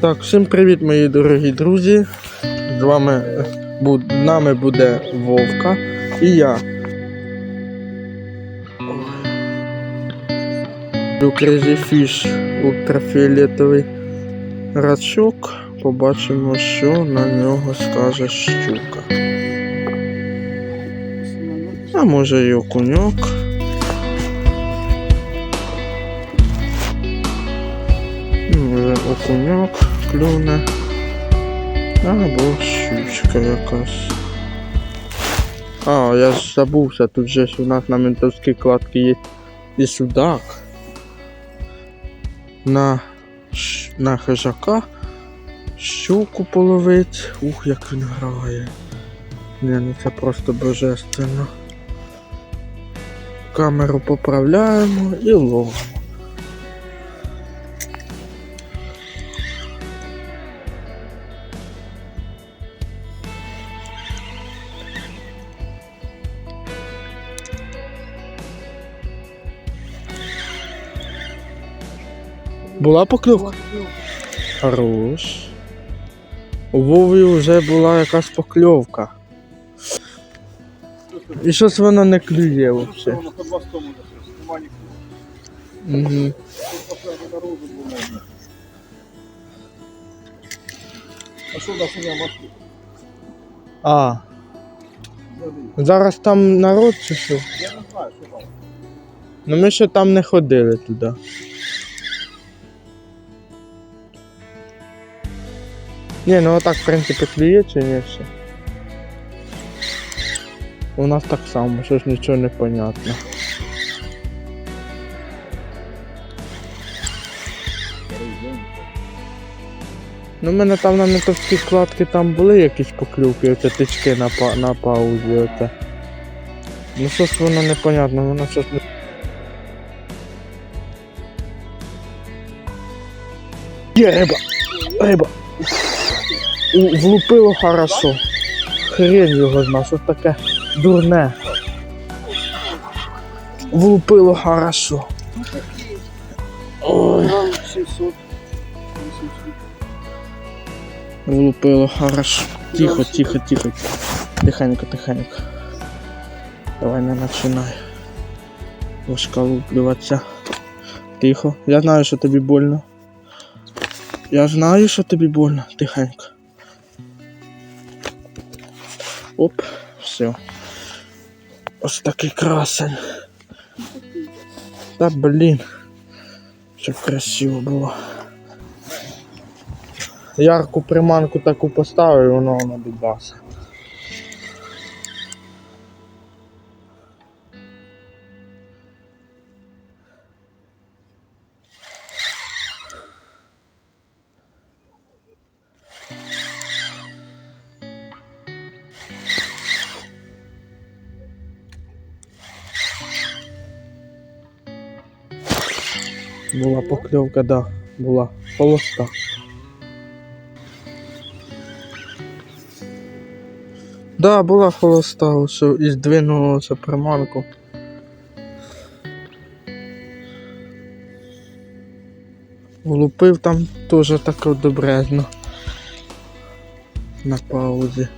Так, всім привіт, мої дорогі друзі. З вами е, бу- нами буде Вовка і я. Crazy Fish ультрафіолетовий рачок. Побачимо, що на нього скаже щука. А може і окуньок. Може окуньок клюне. Або щучка якась. А, я ж забувся, тут же у нас на ментовській кладці є і судак. На, на хижака щуку половить. Ух, як він грає. Не, ну це просто божественно. Камеру поправляємо і ловимо. Була покльовка? Хорош. У Вові вже була якась покльовка. І щось вона не клює взагалі. Угу. А що наша не машина? А, зараз там народ чи що? Я не знаю, що там. Ну ми ще там не ходили туди. Ні, ну отак, в принципі, клює чи ні ще? У нас так само, що ж нічого не понятно. Ну, в мене там на метовській складці там були якісь поклювки, оце тички на, па- на паузі. Оце. Ну що ж воно непонятно, воно щось не. Є риба! Риба! Влупило хорошо. Хрень його зна, що таке дурне. Влупило хорошо. Ой. Грам 700. 800. Влупило хорошо. Тихо, тихо, тихо. Тихенько, тихенько. Давай не починай. Вошкалуплюватися. Тихо. Я знаю, що тобі больно. Я знаю, що тобі больно. Тихенько. Оп, все. Ось такий красень. Та блін. Щоб красиво було. Ярку приманку таку поставив, і воно на бідбаса. Була покльовка, да, була холоста. Да, була холоста, що і здвинулося приманку. Влупив там теж так добрезно. На паузі.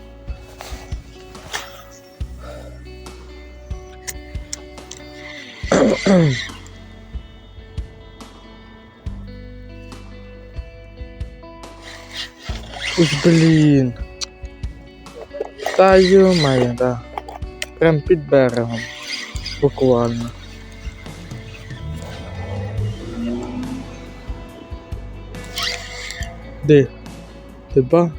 Уж блін. Та ё-моє, да. Прям під берегом. Буквально. Де? Ти?